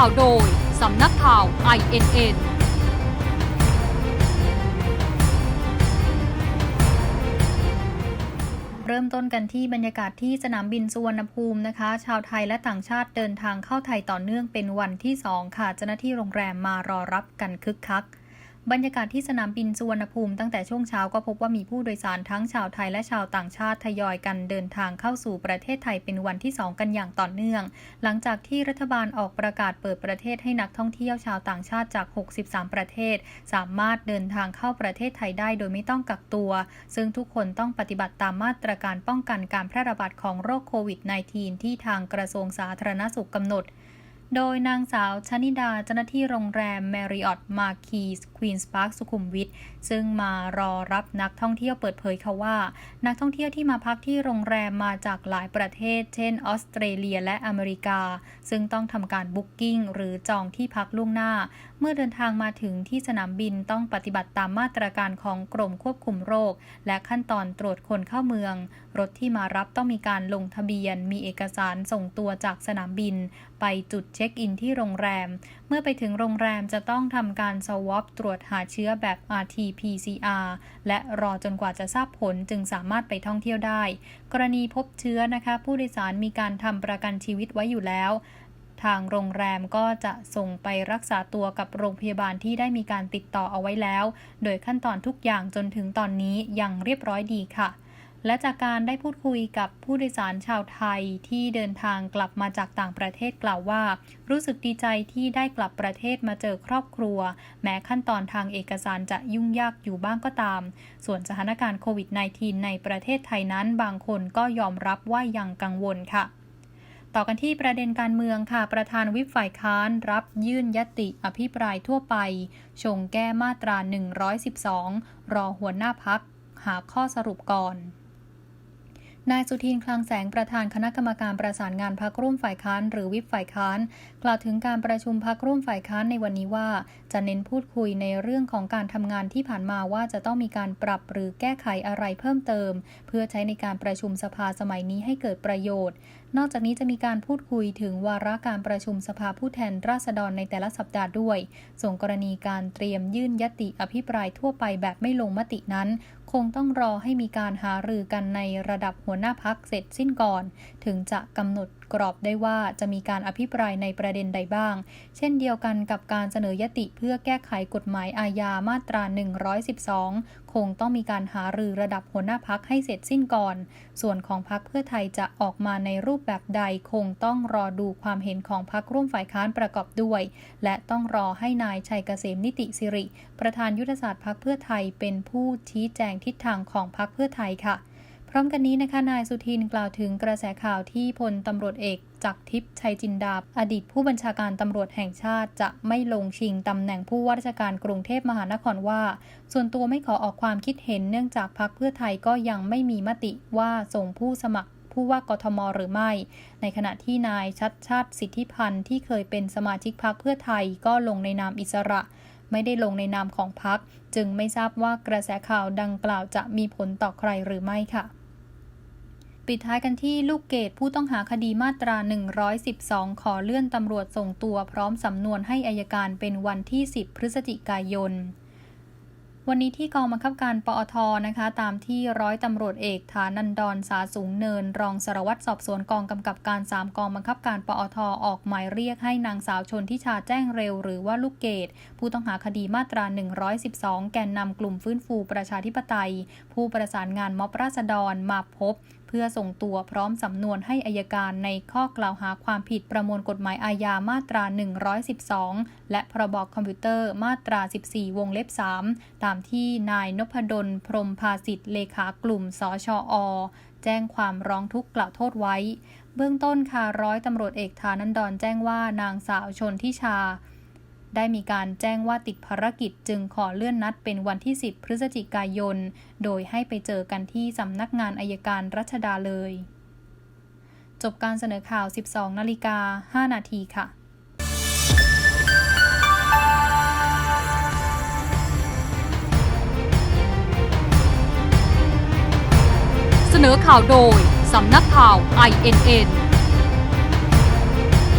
ข่าวโดย สำนักข่าว INN เริ่มต้นกันที่บรรยากาศที่สนามบินสุวรรณภูมินะคะ ชาวไทยและต่างชาติเดินทางเข้าไทยต่อเนื่องเป็นวันที่ 2 ค่ะ เจ้าหน้าที่โรงแรมมารอรับกันคึกคัก บรรยากาศที่สนามบินสุวรรณภูมิตั้งแต่ช่วงเช้าก็พบว่ามีผู้โดยสารทั้งชาวไทยและชาวต่างชาติทยอยกันเดินทางเข้าสู่ประเทศไทยเป็นวันที่ 2 กันอย่างต่อเนื่อง หลังจากที่รัฐบาลออกประกาศเปิดประเทศให้นักท่องเที่ยวชาวต่างชาติจาก 63 ประเทศ สามารถเดินทางเข้าประเทศไทยได้โดยไม่ต้องกักตัว ซึ่งทุกคนต้องปฏิบัติตามมาตรการป้องกันการแพร่ระบาดของโรคโควิด -19 ที่ทางกระทรวงสาธารณสุขกำหนด โดยนางสาวชนิดาเจ้าหน้าที่โรงแรม Marriott Marquis Queen's Park สุขุมวิทซึ่งมารอรับนักท่องเที่ยวเปิดเผยค่ะว่า นักท่องเที่ยวที่มาพักที่โรงแรมมาจากหลายประเทศ เช่นออสเตรเลียและอเมริกา ซึ่งต้องทำการบุ๊กกิ้งหรือจองที่พักล่วงหน้า เมื่อเดินทางมาถึงที่สนามบินต้องปฏิบัติตามมาตรการของกรมควบคุมโรค และขั้นตอนตรวจคนเข้าเมือง รถที่มารับต้องมีการลงทะเบียน มีเอกสารส่งตัวจากสนามบิน ไปจุดเช็คอินที่โรงแรม เมื่อไปถึงโรงแรมจะต้องทำการสวอปตรวจหาเชื้อแบบ RT-PCR และรอจนกว่าจะทราบผลจึงสามารถไปท่องเที่ยวได้ กรณีพบเชื้อนะคะ ผู้โดยสารมีการทำประกันชีวิตไว้อยู่แล้วทางโรงแรมก็จะส่งไปรักษาตัวกับโรงพยาบาลที่ได้มีการติดต่อเอาไว้แล้ว โดยขั้นตอนทุกอย่างจนถึงตอนนี้ยังเรียบร้อยดีค่ะ และจากการได้พูดคุยกับผู้โดยสารชาวไทยที่เดินทางกลับมาจากต่างประเทศกล่าวว่า รู้สึกดีใจที่ได้กลับประเทศมาเจอครอบครัว แม้ขั้นตอนทางเอกสารจะยุ่งยากอยู่บ้างก็ตาม ส่วนสถานการณ์โควิด -19 ในประเทศไทยนั้นบางคนก็ยอมรับว่ายังกังวลค่ะต่อกันที่ประเด็นการเมืองค่ะ ประธานวิปฝ่ายค้านรับยื่นยติอภิปรายทั่วไป ชงแก้มาตรา 112 รอหัวหน้าพักหาข้อสรุปก่อน นายสุทินคลังแสงประธานคณะกรรมการประสานงานพักร่วมฝ่ายค้านหรือวิปฝ่ายค้าน กล่าวถึงการประชุมพักร่วมฝ่ายค้านในวันนี้ว่า จะเน้นพูดคุยในเรื่องของการทำงานที่ผ่านมาว่าจะต้องมีการปรับหรือแก้ไขอะไรเพิ่มเติม เพื่อใช้ในการประชุมสภาสมัยนี้ให้เกิดประโยชน์นอกจากนี้จะมีการพูดคุยถึงวาระการประชุมสภาผู้แทนราษฎรในแต่ละสัปดาห์ด้วย ส่งกรณีการเตรียมยื่นยติอภิปรายทั่วไปแบบไม่ลงมตินั้น คงต้องรอให้มีการหารือกันในระดับหัวหน้าพักเสร็จสิ้นก่อน ถึงจะกำหนด กรอบได้ว่าจะมีการอภิปรายในประเด็นใดบ้าง เช่นเดียวกันกับการเสนอยติเพื่อแก้ไขกฎหมายอาญามาตรา 112 คงต้องมีการหารือระดับหัวหน้าพักให้เสร็จสิ้นก่อน ส่วนของพักเพื่อไทยจะออกมาในรูปแบบใดคงต้องรอดูความเห็นของพักร่วมฝ่ายค้านประกอบด้วย และต้องรอให้นายชัยเกษมนิติสิริ ประธานยุทธศาสตร์พักเพื่อไทยเป็นผู้ชี้แจงทิศทางของพักเพื่อไทยค่ะ พร้อมกันนี้นะคะนายสุทินกล่าวถึงกระแสข่าวที่พลตำรวจเอกจักรทิพย์ชัยจินดาอดีตผู้บัญชาการตำรวจแห่งชาติจะไม่ลงชิงตำแหน่งผู้ว่าราชการกรุงเทพมหานครว่า ส่วนตัวไม่ขอออกความคิดเห็นเนื่องจากพักเพื่อไทยก็ยังไม่มีมติว่าส่งผู้สมัครผู้ว่ากทมหรือไม่ ในขณะที่นายชัดชาติสิทธิพันธ์ที่เคยเป็นสมาชิกพักเพื่อไทยก็ลงในนามอิสระ ไม่ได้ลงในนามของพักจึงไม่ทราบว่ากระแสข่าวดังกล่าวจะมีผลต่อใครหรือไม่ค่ะ ปิดท้ายกันที่ลูกเกดผู้ต้องหาคดีมาตรา 112 ขอเลื่อนตำรวจส่งตัวพร้อมสำนวนให้อายการเป็นวันที่ 10 พฤศจิกายน วันนี้ที่กองบังคับการปอทนะคะ ตามที่ร้อยตำรวจเอกฐานันดรสาสูงเนิน รองสารวัตรสอบสวนกองกำกับการ 3 กองบังคับการปอทออกหมายเรียกให้นางสาวชนทิชาแจ้งเร็ว หรือว่าลูกเกดผู้ต้องหาคดีมาตรา 112 แกนนำกลุ่มฟื้นฟูประชาธิปไตย ผู้ประสานงานม็อบราษฎรมาพบ เพื่อส่งตัวพร้อมสำนวนให้อายการในข้อกล่าวหาความผิดประมวลกฎหมายอาญามาตรา 112 และพรบคอมพิวเตอร์มาตรา 14 วงเล็บ 3 ตามที่นายนพดล พรมภาสิทธิ์เลขากลุ่ม สชอ แจ้งความร้องทุกข์กล่าวโทษไว้ เบื้องต้นค่ะร้อยตำรวจเอกธานันดรแจ้งว่านางสาวชนทิชา ได้มีการแจ้งว่าติดภารกิจจึงขอเลื่อนนัดเป็นวันที่ 10 พฤศจิกายน โดยให้ไปเจอกันที่สำนักงานอายการรัชดาเลย จบการเสนอข่าว 12 นาฬิกา 5 นาทีค่ะเสนอข่าวโดย สำนักข่าว INN